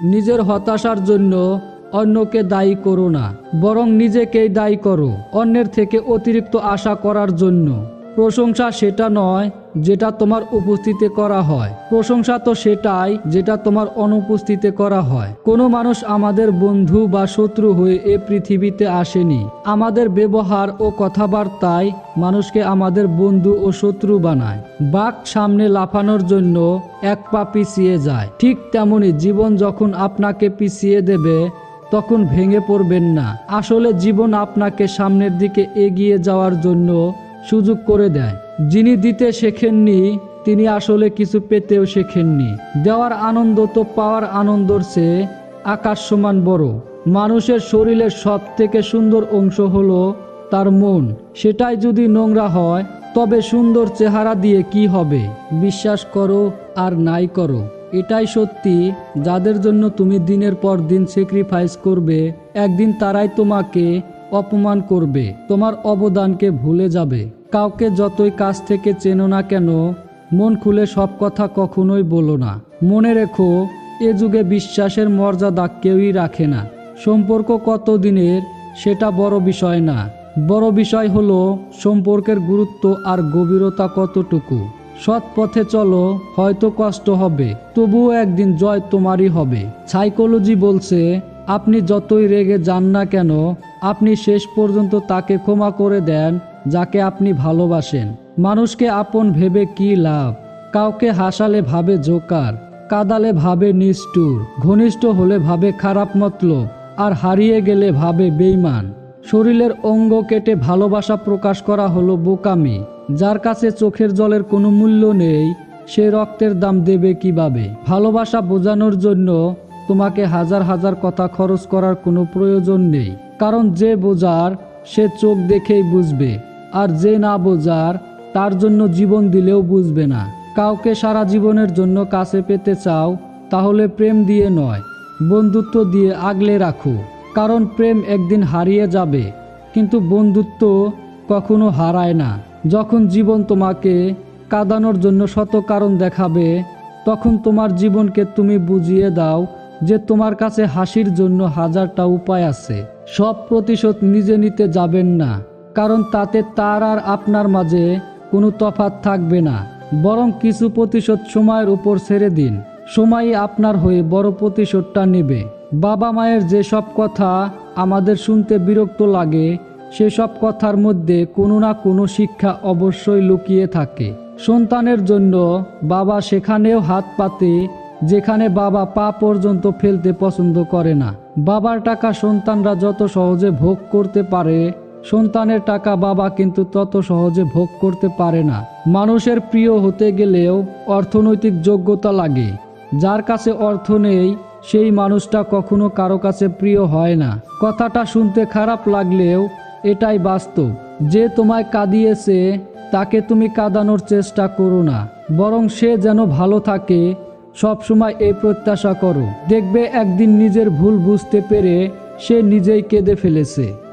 নিজের হতাশার জন্য অন্যকে দায়ী করো না, বরং নিজেকেই দায়ী করো অন্যের থেকে অতিরিক্ত আশা করার জন্য। প্রশংসা সেটা নয় যেটা তোমার উপস্থিতি করা হয়। প্রশংসা তো সেটাই যেটা তোমার অনুপস্থিতি করা হয়। কোনো মানুষ আমাদের বন্ধু বা শত্রু হয়ে এ পৃথিবীতে আসেনি। আমাদের ব্যবহার ও কথাবার্তায় মানুষকে আমাদের বন্ধু ও শত্রু বানায়। বাঘ সামনে লাফানোর জন্য এক পা পিছিয়ে যায়। ঠিক তেমনি জীবন যখন আপনাকে পিছিয়ে দেবে, তখন ভেঙে পড়বেন না। আসলে জীবন আপনাকে সামনের দিকে এগিয়ে যাওয়ার জন্য সুযোগ করে দেয়। যিনি দিতে শেখেননি, তিনি আসলে কিছু পেতেও শেখেননি। দেওয়ার আনন্দ তো পাওয়ার আনন্দর চেয়ে আকাশ সমান বড়। মানুষের শরীরের সব থেকে সুন্দর অংশ হলো তার মন। সেটাই যদি নোংরা হয়, তবে সুন্দর চেহারা দিয়ে কি হবে? বিশ্বাস করো আর নাই করো। এটাই সত্যি। যাদের জন্য তুমি দিনের পর দিন স্যাক্রিফাইস করবে, একদিন তারাই তোমাকে অপমান করবে। তোমার অবদানকে ভুলে যাবে। কাউকে যতই কাছ থেকে চেনো না কেন, মন খুলে সব কথা কখনোই বলো না। মনে রেখো, এ যুগে বিশ্বাসের মর্যাদা কেউই রাখে না। সম্পর্ক কত দিনের সেটা বড় বিষয় না। বড় বিষয় হলো, সম্পর্কের গুরুত্ব আর গভীরতা কতটুকু। সৎ পথে চলো, হয়তো কষ্ট হবে, তবুও একদিন জয় তোমারই হবে। সাইকোলজি বলছে, আপনি যতই রেগে যান না কেন, আপনি শেষ পর্যন্ত তাকে ক্ষমা করে দেন যাকে আপনি ভালোবাসেন। মানুষকে আপন ভেবে কি লাভ? কাউকে হাসালে ভাবে জোকার, কাদালে ভাবে নিষ্ঠুর, ঘনিষ্ঠ হলে ভাবে খারাপ মতলব, আর হারিয়ে গেলে ভাবে বেইমান শরীরের অঙ্গ কেটে ভালোবাসা প্রকাশ করা হলো বোকামি। যার কাছে চোখের জলের কোনো মূল্য নেই, সে রক্তের দাম দেবে কীভাবে? ভালোবাসা বোঝানোর জন্য তোমাকে হাজার হাজার কথা খরচ করার কোনো প্রয়োজন নেই। কারণ যে বোঝার, সে চোখ দেখেই বুঝবে। আর যে না বোঝার, তার জন্য জীবন দিলেও বুঝবে না। কাউকে সারা জীবনের জন্য কাছে পেতে চাও, তাহলে প্রেম দিয়ে নয়, বন্ধুত্ব দিয়ে আগলে রাখো। কারণ প্রেম একদিন হারিয়ে যাবে, কিন্তু বন্ধুত্ব কখনো হারায় না। যখন জীবন তোমাকে কাঁদানোর জন্য শত কারণ দেখাবে, তখন তোমার জীবনকে তুমি বুঝিয়ে দাও যে তোমার কাছে হাসির জন্য হাজারটা উপায় আছে। সব প্রতিশোধ নিজে নিতে যাবেন না। কারণ তাতে তার আর আপনার মাঝে কোনো তফাৎ থাকবে না, বরং কিছু প্রতিশোধ সময়ের উপর ছেড়ে দিন। সময়ই আপনার হয়ে বড় প্রতিশোধটা নেবে। বাবা মায়ের যেসব কথা আমাদের শুনতে বিরক্ত লাগে সেসব কথার মধ্যে কোনো না কোনো শিক্ষা অবশ্যই লুকিয়ে থাকে। সন্তানের জন্য বাবা সেখানেও হাত পাতে, যেখানে বাবা পা পর্যন্ত ফেলতে পছন্দ করে না। বাবার টাকা সন্তানরা যত সহজে ভোগ করতে পারে সন্তানের টাকা বাবা কিন্তু তত সহজে ভোগ করতে পারে না। মানুষের প্রিয় হতে গেলেও অর্থনৈতিক যোগ্যতা লাগে। যার কাছে অর্থ নেই, সেই মানুষটা কখনো কারও কাছে প্রিয় হয় না। কথাটা শুনতে খারাপ লাগলেও এটাই বাস্তব। যে তোমায় কাঁদিয়েছে, তাকে তুমি কাঁদানোর চেষ্টা করো না। বরং সে যেন ভালো থাকে সব সময় এই প্রত্যাশা করো। দেখবে একদিন নিজের ভুল বুঝতে পেরে সে নিজেই কেঁদে ফেলেছে।